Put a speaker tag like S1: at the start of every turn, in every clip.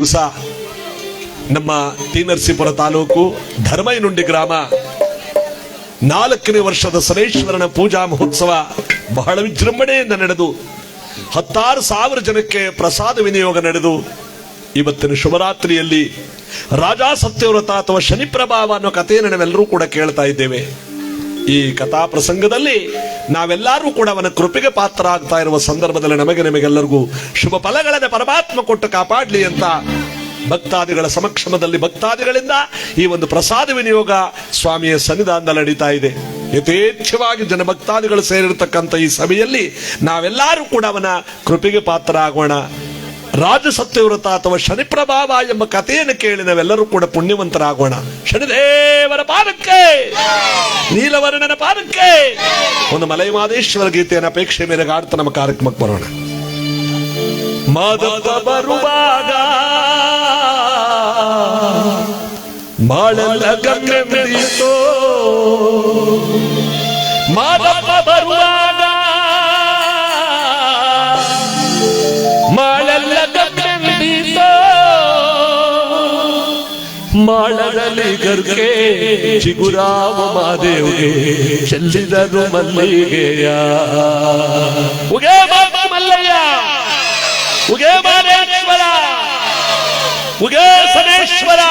S1: ದಿವಸ ನಮ್ಮ ನರಸೀಪುರ ತಾಲೂಕು ಧರ್ಮೈನುಂಡಿ ಗ್ರಾಮ. ನಾಲ್ಕನೇ ವರ್ಷದ ಸನೇಶ್ವರನ ಪೂಜಾ ಮಹೋತ್ಸವ ಬಹಳ ವಿಜೃಂಭಣೆಯಿಂದ ನಡೆದು, ಹತ್ತಾರು ಸಾವಿರ ಜನಕ್ಕೆ ಪ್ರಸಾದ ವಿನಿಯೋಗ ನಡೆದು, ಇವತ್ತಿನ ಶುಭರಾತ್ರಿಯಲ್ಲಿ ರಾಜಾ ಸತ್ಯವ್ರತ ಅಥವಾ ಶನಿ ಪ್ರಭಾವ ಅನ್ನೋ ಕಥೆಯನ್ನು ನಾವೆಲ್ಲರೂ ಕೂಡ ಕೇಳ್ತಾ ಇದ್ದೇವೆ. ಈ ಕಥಾ ಪ್ರಸಂಗದಲ್ಲಿ ನಾವೆಲ್ಲರೂ ಕೂಡ ಅವನ ಕೃಪೆಗೆ ಪಾತ್ರ ಆಗ್ತಾ ಇರುವ ಸಂದರ್ಭದಲ್ಲಿ ನಮಗೆ ನಿಮಗೆಲ್ಲರಿಗೂ ಶುಭ ಫಲಗಳನ್ನು ಪರಮಾತ್ಮ ಕೊಟ್ಟು ಕಾಪಾಡಲಿ ಅಂತ ಭಕ್ತಾದಿಗಳ ಸಮಕ್ಷಮದಲ್ಲಿ ಭಕ್ತಾದಿಗಳಿಂದ ಈ ಒಂದು ಪ್ರಸಾದ ವಿನಿಯೋಗ ಸ್ವಾಮಿಯ ಸನ್ನಿಧಾನದಲ್ಲಿ ನಡೀತಾ ಇದೆ. ಯಥೇಚ್ಛವಾಗಿ ಜನ ಭಕ್ತಾದಿಗಳು ಸೇರಿರ್ತಕ್ಕಂಥ ಈ ಸಭೆಯಲ್ಲಿ ನಾವೆಲ್ಲರೂ ಕೂಡ ಅವನ ಕೃಪೆಗೆ ಪಾತ್ರ ಆಗೋಣ ರಾಜ ಸತ್ಯವ್ರತ ಅಥವಾ ಶನಿ ಪ್ರಭಾವ ಎಂಬ ಕಥೆಯನ್ನು ಕೇಳಿ ನಾವೆಲ್ಲರೂ ಕೂಡ ಪುಣ್ಯವಂತರಾಗೋಣ. ಶನಿದೇವರ ಪಾದಕ್ಕೆ! ನೀಲವರ್ಣನ ಪಾದಕ್ಕೆ! ಒಂದು ಮಲೈಮಾದೇಶ್ವರ ಗೀತೆಯನ್ನು ಅಪೇಕ್ಷೆ ಮೇರೆಗೆ ಆಡ್ತಾ ನಮ್ಮ ಕಾರ್ಯಕ್ರಮಕ್ಕೆ ಬರೋಣ. ಮಾದಪ್ಪ ಬರುವಾಗ ಬಾಳೆಲ್ಲ ಗಂಗೆಂದಿತೋ ಮಾದಪ್ಪ ಬರುವಾಗ ಮಾಳದಲ್ಲಿ ಗರ್ಗೆ ಚಿಗುರಾವ ಮಾದೇವ್ಗೆ ಚೆಲ್ಲಿದರು ಮಲ್ಲಿಗೆಯ ಉಗೇ ಬಾಬಾ ಮಲ್ಲಯ್ಯ ಉಗೇ ಮಾದೇಶ್ವರ ಉಗೇ ಸನೇಶ್ವರ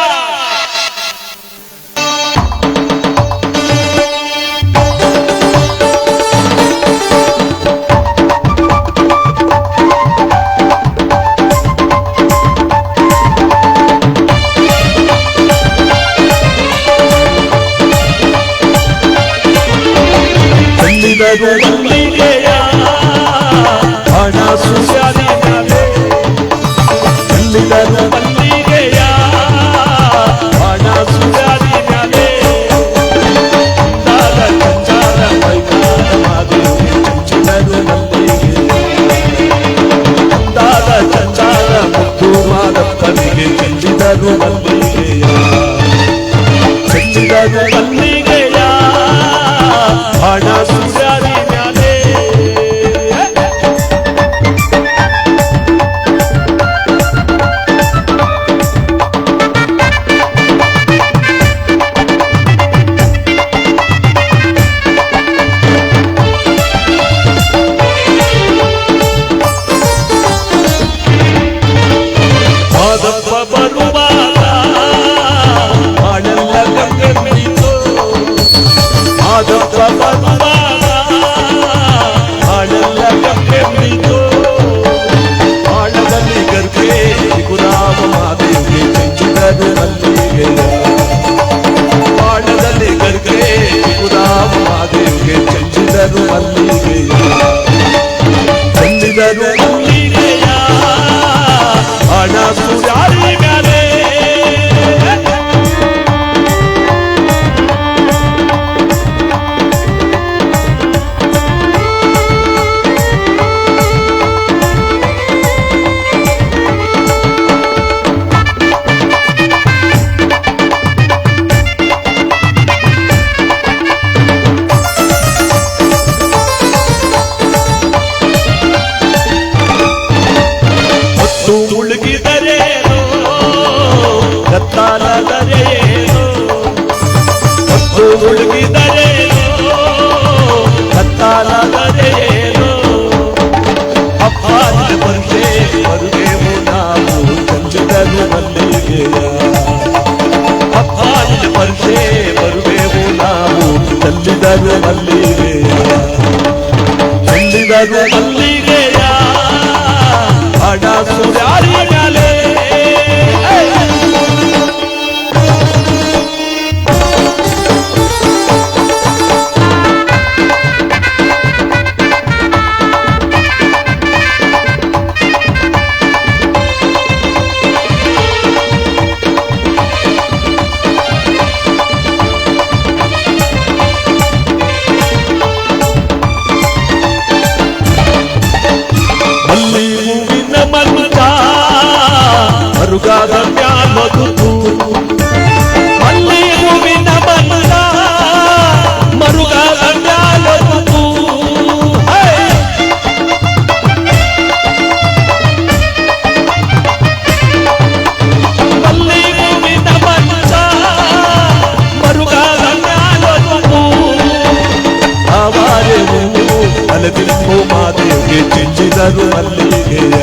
S1: ಮಾತೆಗೆ ಚಿಂಚಿದರು ಮಲ್ಲಿಗೆಯ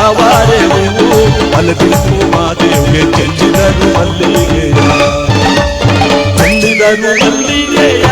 S1: ಆವಾರೆವು ಅಲತಿಪ್ಪು ಮಾತೆಗೆ ಚೆಂಚಿದರು ಮಲ್ಲಿಗೆಯ ಚೆಂಚಿದರು ಮಲ್ಲಿಗೆಯ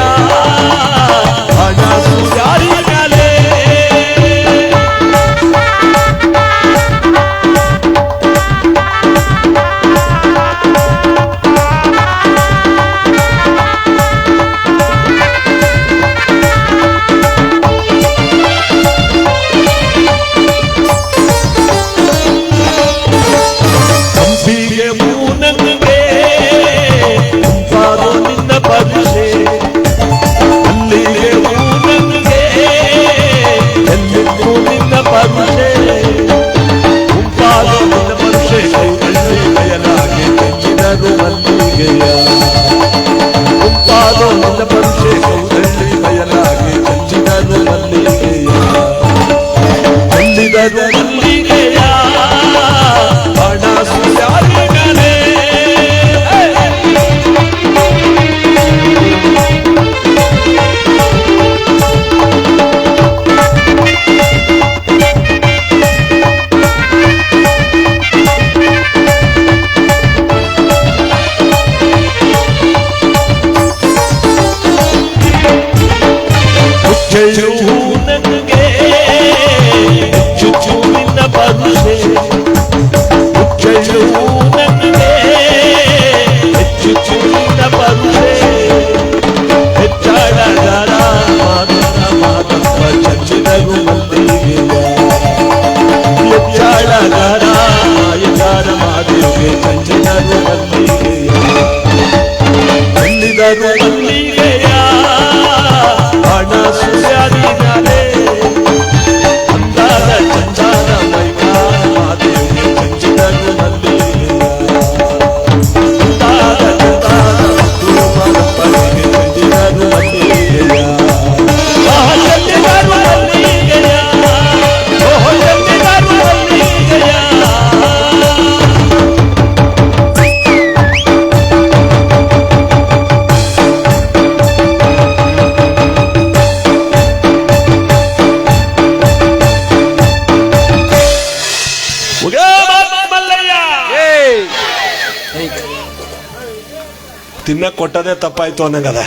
S2: ತಿನ್ನ ಕೊಟ್ಟದೇ ತಪ್ಪಾಯ್ತು ಅನ್ನಂಗದ.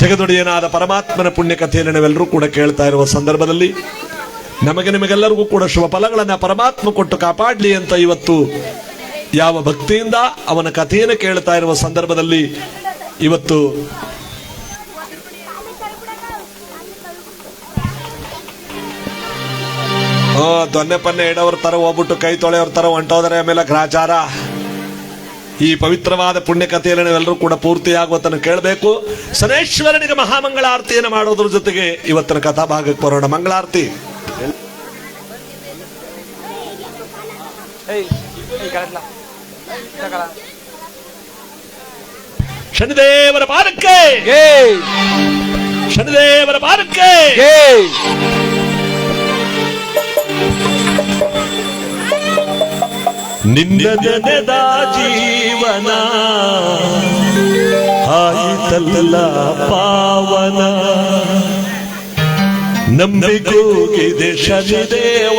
S2: ಜಗದೊಡೆಯನಾದ ಪರಮಾತ್ಮನ ಪುಣ್ಯ ಕಥೆಯನ್ನು ನಾವೆಲ್ಲರೂ ಕೂಡ ಕೇಳ್ತಾ ಇರುವ ಸಂದರ್ಭದಲ್ಲಿ ನಮಗೆ ನಿಮಗೆಲ್ಲರಿಗೂ ಕೂಡ ಶುಭ ಫಲಗಳನ್ನ ಪರಮಾತ್ಮ ಕೊಟ್ಟು ಕಾಪಾಡ್ಲಿ ಅಂತ ಇವತ್ತು ಯಾವ ಭಕ್ತಿಯಿಂದ ಅವನ ಕಥೆಯನ್ನು ಕೇಳ್ತಾ ಇರುವ ಸಂದರ್ಭದಲ್ಲಿ ಇವತ್ತು ದೊನ್ನೆ ಪನ್ನೆ ಎಡವ್ರ ತರ ಹೋಗ್ಬಿಟ್ಟು ಕೈ ತೊಳೆಯವ್ರ ತರ ಹೊಂಟೋದ್ರೆ ಆಮೇಲೆ ಗ್ರಾಚಾರ. ಈ ಪವಿತ್ರವಾದ ಪುಣ್ಯ ಕಥೆಯಲ್ಲಿ ನಾವೆಲ್ಲರೂ ಕೂಡ ಪೂರ್ತಿಯಾಗುವ ತನಕ ಕೇಳಬೇಕು. ಸನೇಶ್ವರನಿಗೆ ಮಹಾಮಂಗಳಾರತಿಯನ್ನು ಮಾಡೋದ್ರ ಜೊತೆಗೆ ಇವತ್ತಿನ ಕಥಾ ಭಾಗಕ್ಕೆ ಬರೋಣ. ಮಂಗಳಾರತಿ. ಶನಿದೇವರ ಪಾದಕ್ಕೆ. ಶನಿದೇವರ ಪಾದಕ್ಕೆ.
S1: ನಿನ್ನ ನೆನೆದ ಜೀವನ ಆಯಿತಲ್ಲ ಪಾವನ. ನಂಬಿಕೋಗಿದೆ ಶನಿದೇವ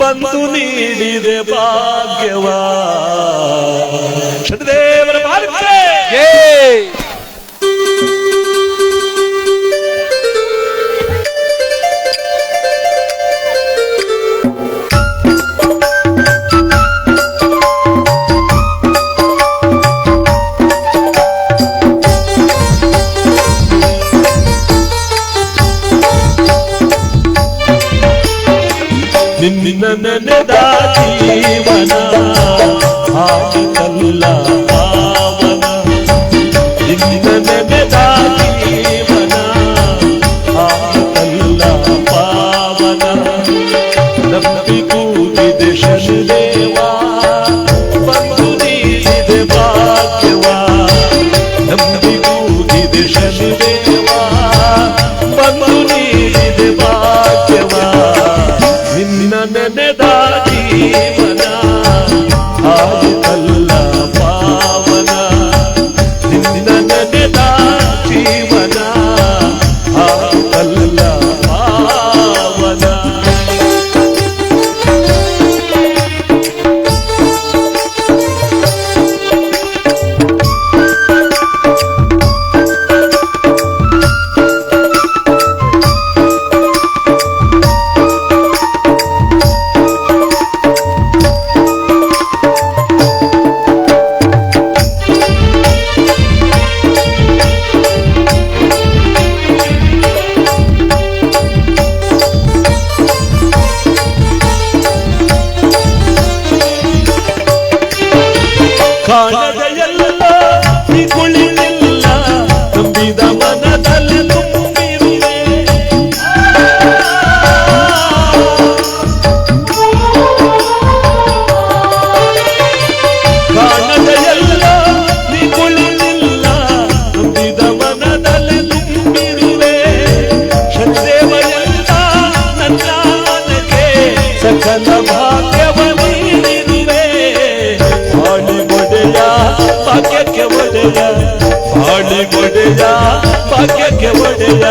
S1: ಬಂದು ನೀಡಿದೆ ಭಾಗ್ಯವ.
S2: ಶನಿದೇವರ ಪಾದಕ್ಕೆ
S1: ನಿನ್ನ ನೆನೆದ ಜೀವನ ಆಯಿತಲ್ಲ ಪಾವನ ನಿನ್ನ ನೆನೆದ ಜೀವನ ಆಯಿತಲ್ಲ ಪಾವನ ನಂಬಿಕೂಗಿದೆ ಶನಿದೇವ ಬಂದು ನೀಡಿದೆ ಭಾಗ್ಯವ ನಂಬಿಕೂಗಿದೆ ಶನಿದೇವ ಭಾಗ್ಯಕ್ಕೆ ಒಡೆಯ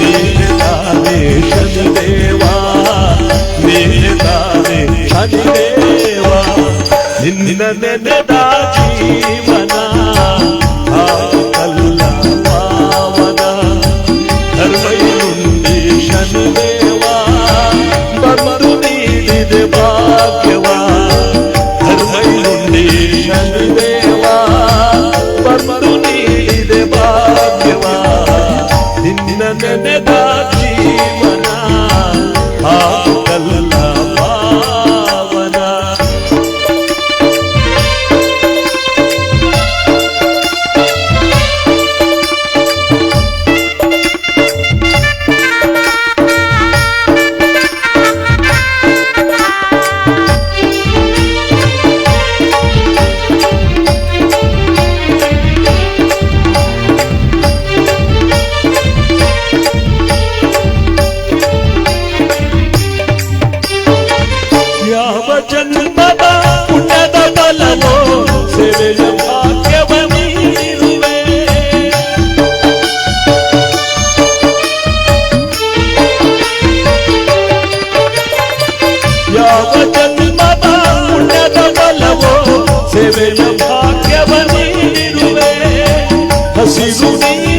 S1: ನೀನೆ ತಾನೆ ಶನಿದೇವಾ ನೀನೆ ತಾನೆ ಶನಿದೇವಾ ನಿನ್ನ ನೆನೆದ ಜೀವ contigo.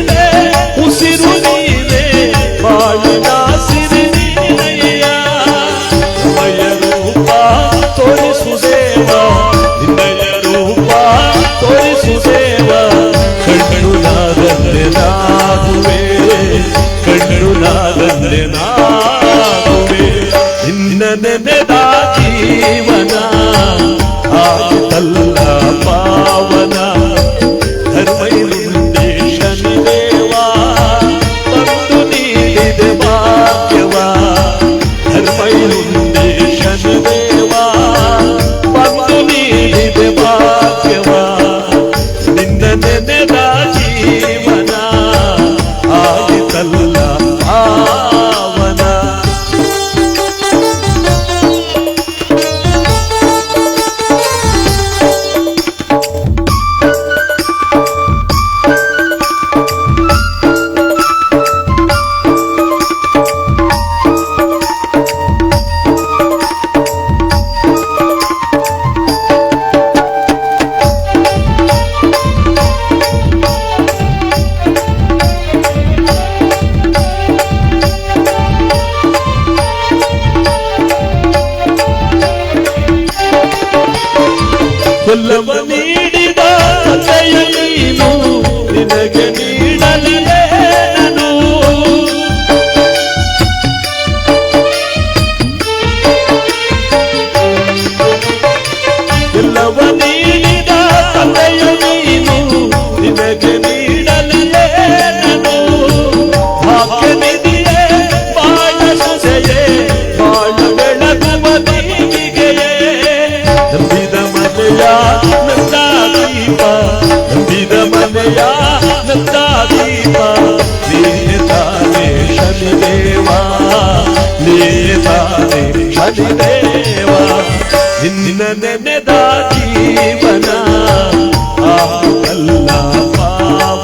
S1: ശനിദേവാ നീതാനേ ശനിദേവാ നിന്ന നെനെതാ ജീവന ആ അല്ല പാവ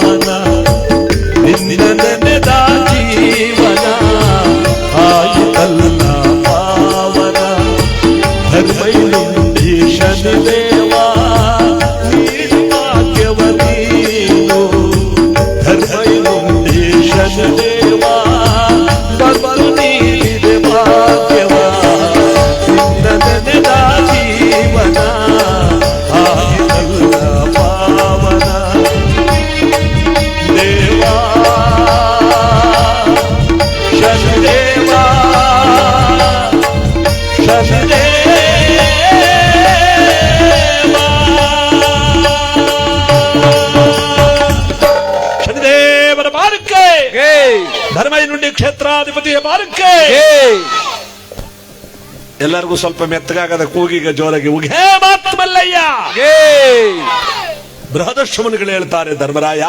S1: ಎಲ್ಲರಿಗೂ ಸ್ವಲ್ಪ ಮೆತ್ತಗಾಗದ ಕೂಗಿಗ ಜೋರಾಗಿ ಹೋಗಿ ಹೇ ಮಾತು ಮಲ್ಲಯ್ಯ! ಬೃಹದಶ್ರಮನಿಗಳು ಹೇಳ್ತಾರೆ ಧರ್ಮರಾಯ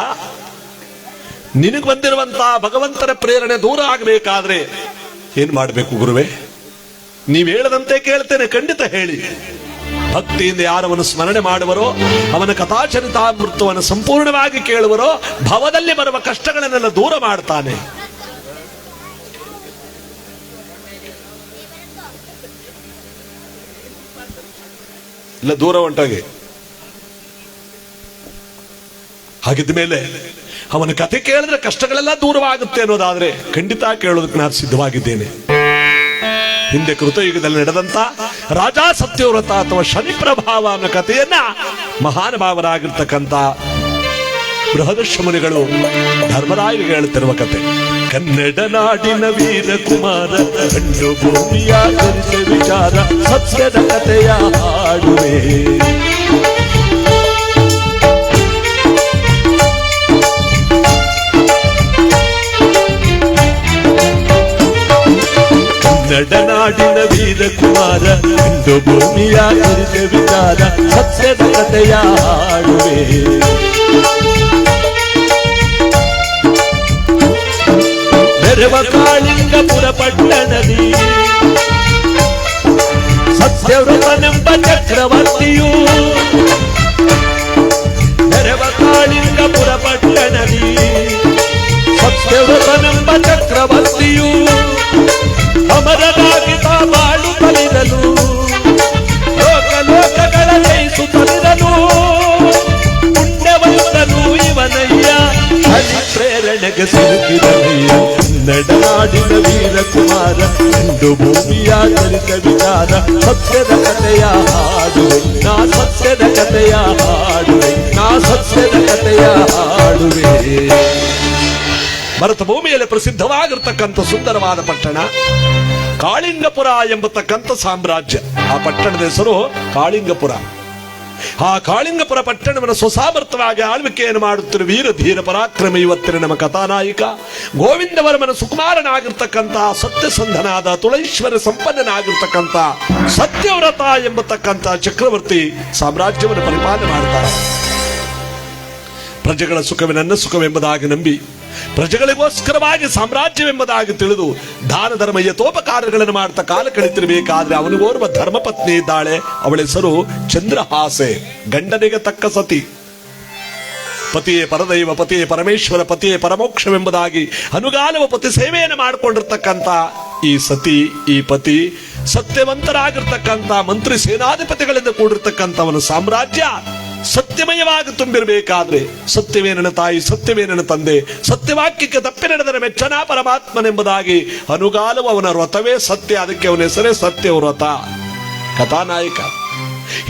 S1: ನಿನಗೆ ಬಂದಿರುವಂತಹ ಭಗವಂತನ ಪ್ರೇರಣೆ ದೂರ ಆಗಬೇಕಾದ್ರೆ ಏನ್ ಮಾಡಬೇಕು ಗುರುವೆ? ನೀವು ಹೇಳದಂತೆ ಕೇಳ್ತೇನೆ ಖಂಡಿತ ಹೇಳಿ. ಭಕ್ತಿಯಿಂದ ಯಾರವನು ಸ್ಮರಣೆ ಮಾಡುವರೋ ಅವನ ಕಥಾಚರಿತಾಮೃತವನ್ನು ಸಂಪೂರ್ಣವಾಗಿ ಕೇಳುವರೋ ಭವದಲ್ಲಿ ಬರುವ ಕಷ್ಟಗಳನ್ನೆಲ್ಲ ದೂರ ಮಾಡ್ತಾನೆ. ಇಲ್ಲ, ದೂರ ಹೊಂಟೋಗಿ. ಹಾಗಿದ್ದ ಮೇಲೆ ಅವನ ಕತೆ ಕೇಳಿದ್ರೆ ಕಷ್ಟಗಳೆಲ್ಲ ದೂರವಾಗುತ್ತೆ ಅನ್ನೋದಾದ್ರೆ ಖಂಡಿತ ಕೇಳೋದಕ್ಕೆ ನಾನು ಸಿದ್ಧವಾಗಿದ್ದೇನೆ. ಹಿಂದೆ ಕೃತಯುಗದಲ್ಲಿ ನಡೆದಂತ ರಾಜಾ ಸತ್ಯವ್ರತ ಅಥವಾ ಶನಿ ಪ್ರಭಾವ ಅನ್ನೋ ಕಥೆಯನ್ನ ಮಹಾನುಭಾವರಾಗಿರ್ತಕ್ಕಂಥ ಬೃಹದಶ್ರಮನಿಗಳು ಧರ್ಮರಾಯರಿಗೆ ಹೇಳುತ್ತಿರುವ ಕತೆ. ಕನ್ನಡ ನಾಡಿನ ವೀರ ಕುಮಾರ ಕಂಡು ಭೂಮಿಯ ಚರಿತ ವಿಚಾರ, ಸತ್ಯದ ಕಥೆಯ ಹಾಡುವೆ. ನಡನಾಡಿನ ವೀರ ಕುಮಾರ ಇಂದು ಭೂಮಿಯ ಕುರಿತ ವಿಚಾರ, ಸತ್ಯದ ಕಥೆಯ ಹಾಡುವೆ. ನೆರವ ಕಾಳಿಂಗಪುರ ಪಟ್ಟಣದಿ ಸತ್ಯವ್ರತನೆಂಬ ಚಕ್ರವರ್ತಿಯು ನೆರವ ಕಾಳಿಂಗಪುರ ಪಟ್ಟಣದಿ ಸತ್ಯವ್ರತನೆಂಬ ಚಕ್ರವರ್ತಿಯು ಅಮರನಾಗಿ ತಾ ಬಾಳು ಕಲಿದನು ಲೋಕ ಲೋಕಗಳ ಜಯಿಸುತ್ತಲಿದನು ಪುಣ್ಯವಂತನು ಇವನಯ್ಯ ಹರಿ ಪ್ರೇರಣೆಗೆ ಸಿಲುಕಿದನಯ್ಯ ನಡನಾಡಿನ ವೀರ ಕುಮಾರ ಇಂದು ಭೂಮಿಯ ಚರಿತ ವಿಚಾರ, ಸತ್ಯದ ಕಥೆಯ ಹಾಡುವೆ ನಾ ಸತ್ಯದ ಕಥೆಯ ಹಾಡುವೆ ನಾ ಸತ್ಯದ ಕಥೆಯ ಹಾಡುವೆ ಭರತ ಭೂಮಿಯಲ್ಲಿ ಪ್ರಸಿದ್ಧವಾಗಿರ್ತಕ್ಕಂಥ ಸುಂದರವಾದ ಪಟ್ಟಣ, ಕಾಳಿಂಗಪುರ ಎಂಬತಕ್ಕಂಥ ಸಾಮ್ರಾಜ್ಯ. ಆ ಪಟ್ಟಣದ ಹೆಸರು ಕಾಳಿಂಗಪುರ. ಆ ಕಾಳಿಂಗಪುರ ಪಟ್ಟಣವನ್ನು ಸ್ವಸಾಮರ್ಥವಾಗಿ ಆಳ್ವಿಕೆಯನ್ನು ಮಾಡುತ್ತಿರುವ ವೀರ ಧೀರ ಪರಾಕ್ರಮ ಇವತ್ತಿನ ನಮ್ಮ ಕಥಾನಾಯಿಕ. ಗೋವಿಂದವರಮನ ಸುಕುಮಾರನಾಗಿರ್ತಕ್ಕಂತಹ ಸತ್ಯಸಂಧನಾದ ತುಳೈಶ್ವರ ಸಂಪನ್ನನಾಗಿರ್ತಕ್ಕಂಥ ಸತ್ಯವ್ರತ ಎಂಬತಕ್ಕಂಥ ಚಕ್ರವರ್ತಿ ಸಾಮ್ರಾಜ್ಯವನ್ನು ಪರಿಪಾಲನೆ ಮಾಡುತ್ತಾರೆ ಪ್ರಜೆಗಳ ಸುಖವೇ ನನ್ನ ಸುಖವೆಂಬುದಾಗಿ ನಂಬಿ ಪ್ರಜೆಗಳಿಗೋಸ್ಕರವಾಗಿ ಸಾಮ್ರಾಜ್ಯವೆಂಬುದಾಗಿ ತಿಳಿದು ದಾನ ಧರ್ಮ ಯಥೋಪಕಾರಗಳನ್ನು ಮಾಡ್ತಾ ಕಾಲ ಕಳಿತಿರಬೇಕಾದ್ರೆ ಅವನಿಗೋರ್ವ ಧರ್ಮಪತ್ನಿ ಇದ್ದಾಳೆ. ಅವಳ ಹೆಸರು ಚಂದ್ರಹಾಸೆ. ಗಂಡನಿಗೆ ತಕ್ಕ ಸತಿ. ಪತಿಯೇ ಪರದೈವ, ಪತಿಯೇ ಪರಮೇಶ್ವರ, ಪತಿಯೇ ಪರಮೋಕ್ಷವೆಂಬುದಾಗಿ ಅನುಗಾಲವ ಪತಿ ಸೇವೆಯನ್ನು ಮಾಡಿಕೊಂಡಿರ್ತಕ್ಕಂಥ ಈ ಸತಿ, ಈ ಪತಿ ಸತ್ಯವಂತರಾಗಿರ್ತಕ್ಕಂಥ ಮಂತ್ರಿ ಸೇನಾಧಿಪತಿಗಳಿಂದ ಕೂಡಿರ್ತಕ್ಕಂಥವನು ಸಾಮ್ರಾಜ್ಯ. ಸತ್ಯಮಯವಾಗಿ ತುಂಬಿರಬೇಕಾದ್ರೆ ಸತ್ಯವೇ ನನ್ನ ತಾಯಿ ಸತ್ಯವೇ ನನ್ನ ತಂದೆ ಸತ್ಯವಾಕ್ಯಕ್ಕೆ ತಪ್ಪಿ ನಡೆದರೆ ಮೆಚ್ಚನ ಪರಮಾತ್ಮನೆಂಬುದಾಗಿ ಅನುಗಾಲವು ಅವನ ವ್ರತವೇ ಸತ್ಯ ಅದಕ್ಕೆ ಅವನ ಹೆಸರೇ ಸತ್ಯ ವ್ರತ. ಕಥಾನಾಯಕ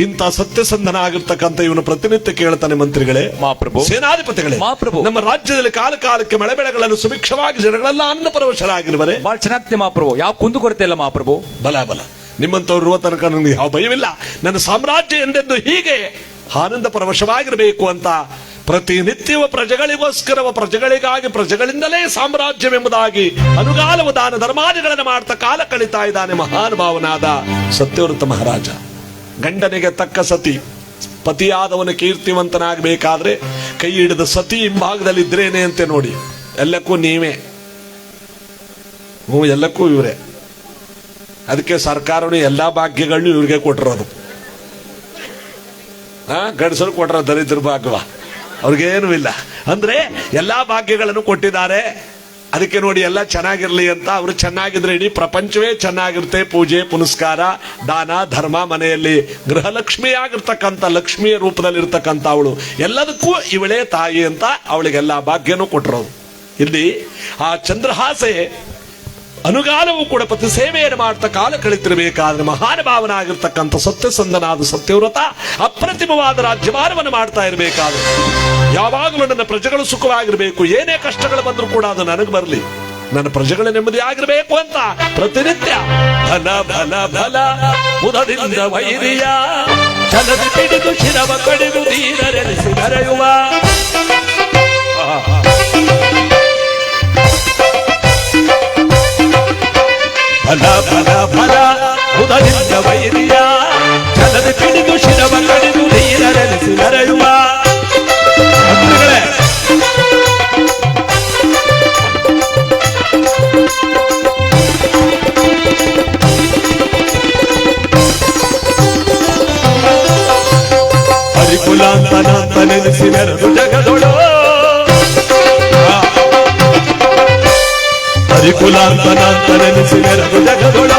S1: ಇಂಥ ಸತ್ಯಸಂಧನ ಆಗಿರ್ತಕ್ಕಂಥ ಇವನು ಪ್ರತಿನಿತ್ಯ ಕೇಳ್ತಾನೆ ಮಂತ್ರಿಗಳೇ
S2: ಮಹಾಪ್ರಭು.
S1: ಸೇನಾಧಿಪತಿಗಳೇ
S2: ಮಹಾಪ್ರಭು.
S1: ನಮ್ಮ ರಾಜ್ಯದಲ್ಲಿ ಕಾಲ ಕಾಲಕ್ಕೆ ಮಳೆ ಬೆಳೆಗಳನ್ನು ಸುಭಿಕ್ಷವಾಗಿ ಜನಗಳೆಲ್ಲ ಅನ್ನ ಪರವಶರಾಗಿರುವರೆ
S2: ಬಾಳ ಚೆನ್ನಾಗ್ತದೆ ಮಹಾಪ್ರಭು. ಯಾವ ಕುಂದು ಕೊರತೆ ಇಲ್ಲ ಮಹಾಪ್ರಭು.
S1: ಬಲ ಬಲ. ನಿಮ್ಮಂತವ್ರು ಇರುವ ತನಕ ನನಗೆ ಯಾವ ಭಯವಿಲ್ಲ. ನನ್ನ ಸಾಮ್ರಾಜ್ಯ ಎಂದೆಂದು ಹೀಗೆ ಆನಂದ ಪರವಶವಾಗಿರಬೇಕು ಅಂತ ಪ್ರತಿನಿತ್ಯವ ಪ್ರಜೆಗಳಿಗೋಸ್ಕರವ, ಪ್ರಜೆಗಳಿಗಾಗಿ, ಪ್ರಜೆಗಳಿಂದಲೇ ಸಾಮ್ರಾಜ್ಯವೆಂಬುದಾಗಿ ಅನುಗಾಲವ ದಾನ ಧರ್ಮಾದಿಗಳನ್ನು ಮಾಡ್ತಾ ಕಾಲ ಕಳೀತಾ ಇದ್ದಾನೆ ಮಹಾನುಭಾವನಾದ ಸತ್ಯವ್ರತ ಮಹಾರಾಜ. ಗಂಡನಿಗೆ ತಕ್ಕ ಸತಿ, ಪತಿಯಾದವನ ಕೀರ್ತಿವಂತನಾಗಬೇಕಾದ್ರೆ ಕೈ ಹಿಡಿದ ಸತಿ ಹಿಂಭಾಗದಲ್ಲಿ ಇದ್ರೇನೆ ಅಂತೆ ನೋಡಿ. ಎಲ್ಲಕ್ಕೂ ನೀವೇ. ಹ್ಞೂ, ಎಲ್ಲಕ್ಕೂ ಇವರೇ. ಅದಕ್ಕೆ ಸರ್ಕಾರನು ಎಲ್ಲಾ ಭಾಗ್ಯಗಳನ್ನು ಇವ್ರಿಗೆ ಕೊಟ್ಟಿರೋದು. ಗಂಡಸರು ಕೊಟ್ಟರ ದರಿದ್ರ ಭಾಗ್ಯವ ಅವ್ರಿಗೇನು ಇಲ್ಲ. ಅಂದ್ರೆ ಎಲ್ಲಾ ಭಾಗ್ಯಗಳನ್ನು ಕೊಟ್ಟಿದ್ದಾರೆ. ಅದಕ್ಕೆ ನೋಡಿ ಎಲ್ಲ ಚೆನ್ನಾಗಿರ್ಲಿ ಅಂತ ಅವರು ಚೆನ್ನಾಗಿದ್ರೆ ಇಡೀ ಪ್ರಪಂಚವೇ ಚೆನ್ನಾಗಿರುತ್ತೆ ಪೂಜೆ, ಪುನಸ್ಕಾರ, ದಾನ, ಧರ್ಮ ಮನೆಯಲ್ಲಿ. ಗೃಹಲಕ್ಷ್ಮಿಯಾಗಿರ್ತಕ್ಕಂಥ ಲಕ್ಷ್ಮಿಯ ರೂಪದಲ್ಲಿ ಇರ್ತಕ್ಕಂಥ ಅವಳು. ಎಲ್ಲದಕ್ಕೂ ಇವಳೇ ತಾಯಿ ಅಂತ ಅವಳಿಗೆಲ್ಲ ಭಾಗ್ಯನೂ ಕೊಟ್ಟರು ಇಲ್ಲಿ ಆ ಚಂದ್ರಹಾಸೆ ಅನುಗಾಲವೂ ಕೂಡ ಪತಿ ಸೇವೆಯನ್ನು ಮಾಡ್ತಾ ಕಾಲ ಕಳಿತಿರಬೇಕಾದ್ರೆ ಮಹಾನುಭಾವನಾಗಿರ್ತಕ್ಕಂಥ ಸತ್ಯಸಂಧನಾದ ಸತ್ಯವ್ರತ ಅಪ್ರತಿಮವಾದ ರಾಜ್ಯಭಾರವನ್ನು ಮಾಡ್ತಾ ಇರಬೇಕಾದ್ರೆ. ಯಾವಾಗಲೂ ನನ್ನ ಪ್ರಜೆಗಳು ಸುಖವಾಗಿರಬೇಕು, ಏನೇ ಕಷ್ಟಗಳು ಬಂದರೂ ಕೂಡ ಅದು ನನಗೆ ಬರಲಿ. ನನ್ನ ಪ್ರಜೆಗಳ ನೆಮ್ಮದಿ ಆಗಿರಬೇಕು ಅಂತ ಪ್ರತಿನಿತ್ಯ ಬಲ ಬಲ ಬಲ ಮುದದಿಂದ ವೈರಿಯ ಚಲದ ಹಿಡಿದು ಶಿರವ ಕಡಿದು ಧೀರರೆನಿಸಿ ಮೆರೆಯುವ ಫಲ ಫಲ ಫಲ ಉದರಿಂದ ವೈರಿಯ ಜಲದ ಪಿಡಿದು ಶಿರವ ಕಡಿದು ನೀರರೆನಿಸಿ ನರೆಯುವ ಭಕ್ತರುಗಳೇ, ಹರಿಕುಲಾಂತನಾಂತ ನೆನೆಸಿ ಮೆರೆದು ಜಗದೊಳು హరికులాంతనంతరని సిరగు జగదుడో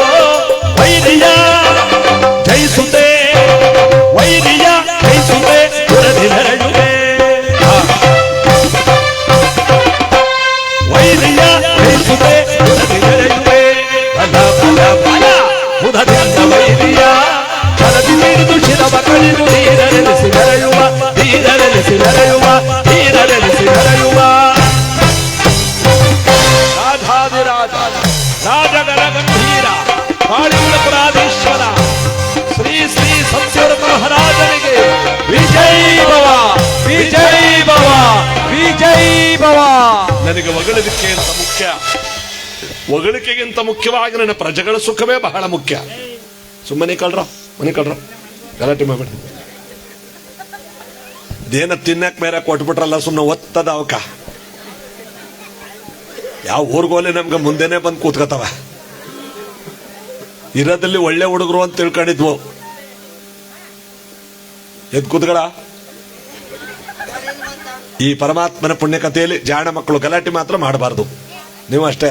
S1: ಹೊಗಳಿಕೆಗಿಂತ ಮುಖ್ಯವಾಗಿ ನನ್ನ ಪ್ರಜೆಗಳ ಸುಖವೇ ಬಹಳ ಮುಖ್ಯ. ಸುಮ್ಮನೆ ಕಳ್ರ, ಮನೆ ಕಳ್ರ. ಗಲಾಟೆ ಮಾಡಬೇಡಿ. ದೇನ ತಿನ್ನಕ್ ಬೇರೆ ಕೊಟ್ಬಿಟ್ರಲ್ಲ ಸುಮ್ಮನೆ ಒತ್ತದ ಅವಕ. ಯಾವ ಊರ್ಗೋಲೆ ನಮ್ಗೆ ಮುಂದೆನೆ ಬಂದು ಕೂತ್ಕೋತಾವ ಇರೋದಲ್ಲಿ ಒಳ್ಳೆ ಹುಡುಗರು ಅಂತ ತಿಳ್ಕೊಂಡಿದ್ವು. ಎದ್ ಕೂತ್ಗಳ ಈ ಪರಮಾತ್ಮನ ಪುಣ್ಯಕಥೆಯಲ್ಲಿ ಜಾಣ ಮಕ್ಕಳು ಗಲಾಟೆ ಮಾತ್ರ ಮಾಡಬಾರ್ದು. ನೀವು ಅಷ್ಟೇ.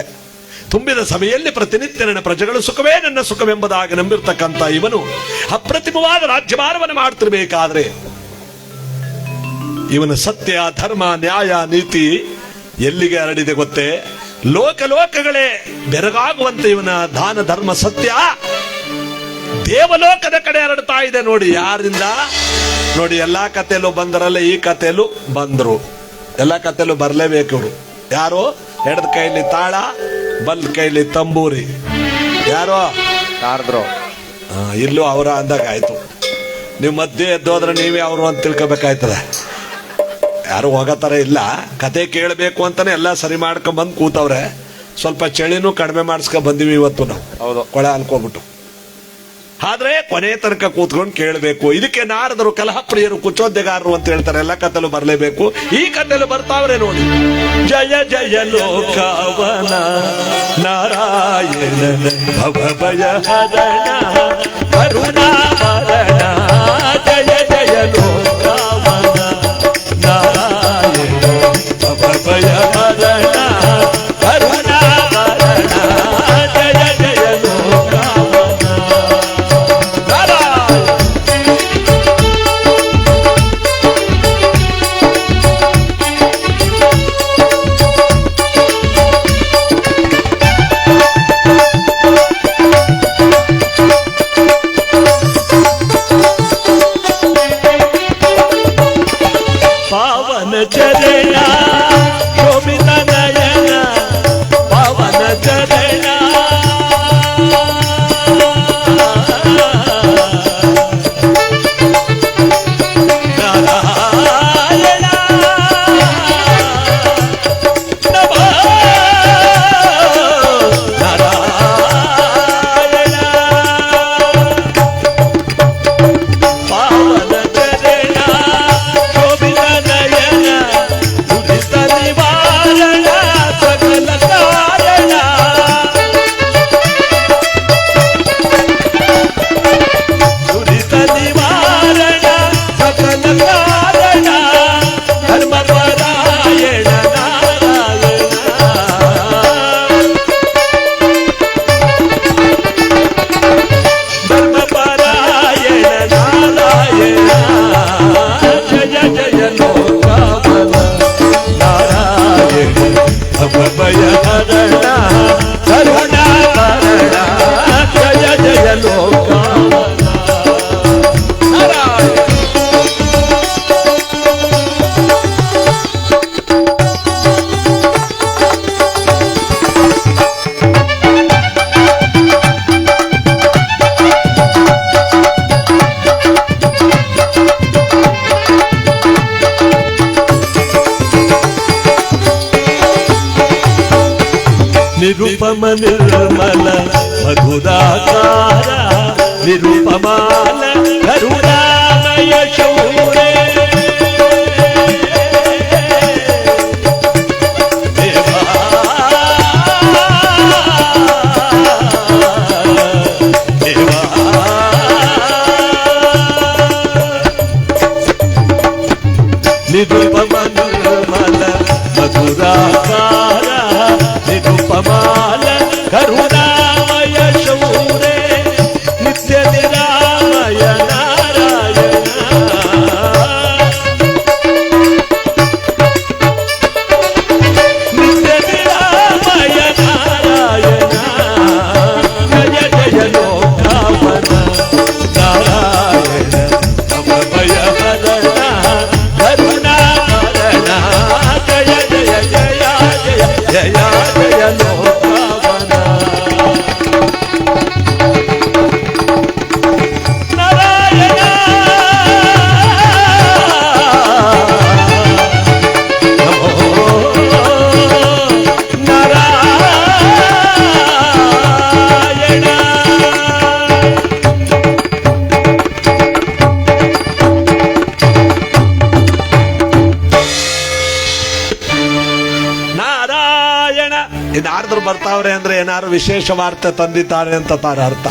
S1: ತುಂಬಿದ ಸಭೆಯಲ್ಲಿ ಪ್ರತಿನಿತ್ಯ ನನ್ನ ಪ್ರಜೆಗಳು ಸುಖವೇ ನನ್ನ ಸುಖವೆಂಬುದಾಗಿ ನಂಬಿರ್ತಕ್ಕಂಥ ಇವನು ಅಪ್ರತಿಮವಾದ ರಾಜ್ಯಭಾರವನ್ನು ಮಾಡ್ತಿರಬೇಕಾದ್ರೆ ಇವನ ಸತ್ಯ, ಧರ್ಮ, ನ್ಯಾಯ, ನೀತಿ ಎಲ್ಲಿಗೆ ಹರಡಿದೆ ಗೊತ್ತೇ? ಲೋಕ ಲೋಕಗಳೇ ಬೆರಗಾಗುವಂತೆ ಇವನ ದಾನ, ಧರ್ಮ, ಸತ್ಯ ದೇವಲೋಕದ ಕಡೆ ಹರಡ್ತಾ ಇದೆ ನೋಡಿ. ಯಾರಿಂದ? ನೋಡಿ, ಎಲ್ಲಾ ಕಥೆಯಲ್ಲೂ ಬಂದರಲ್ಲ ಈ ಕಥೆಯಲ್ಲೂ ಬಂದ್ರು. ಎಲ್ಲಾ ಕಥೆಯಲ್ಲೂ ಬರ್ಲೇಬೇಕು ಯಾರು? ಎಡದ ಕೈಯಲ್ಲಿ ತಾಳ ಬಲ್ ಕೈಲಿ ತಂಬೂರಿ. ಯಾರೋ?
S2: ಯಾರದ್ರು
S1: ಇಲ್ಲೂ ಅವರ ಅಂದಾಗ ಆಯ್ತು. ನೀವು ಮಧ್ಯೆ ಎದ್ದೋದ್ರೆ ನೀವೇ ಅವರು ಅಂತ ತಿಳ್ಕೊಬೇಕಾಯ್ತದೆ. ಯಾರು ಥರ ಇಲ್ಲ. ಕತೆ ಕೇಳಬೇಕು ಅಂತಾನೆ ಎಲ್ಲ ಸರಿ ಮಾಡ್ಕೊಂಡ್ ಬಂದು ಕೂತವ್ರೆ. ಸ್ವಲ್ಪ ಚಳಿನೂ ಕಡಿಮೆ ಮಾಡಿಸ್ಕೊಂಡ್ ಬಂದಿವಿ ಇವತ್ತು ನಾವು.
S2: ಹೌದು.
S1: ಕೊಳೆ ಅನ್ಕೋಬಿಟ್ಟು ಆದ್ರೆ ಕೊನೆ ತನಕ ಕೂತ್ಕೊಂಡು ಕೇಳಬೇಕು. ಇದಕ್ಕೆ ನಾರದರು ಕಲಹ ಪ್ರಿಯರು ಕುಚೋದ್ಯಗಾರರು ಅಂತ ಹೇಳ್ತಾರೆ. ಎಲ್ಲ ಕತ್ತಲು ಬರಲೇಬೇಕು. ಈ ಕತ್ತಲು ಬರ್ತಾವ್ರೆ ನೋಡಿ. ಜಯ ಜಯ ಲೋಕವನ ನಾರಾಯಣ ಭವ ಭಯ నిరుపమ నిర్మల నిరుపమాల కరుణామయ నిరుపమ నిర్మల మధురా ವಿಶೇಷ ವಾರ್ತೆ ತಂದಿದ್ದಾರೆ ಅಂತ ತಾರ ಅರ್ಥ.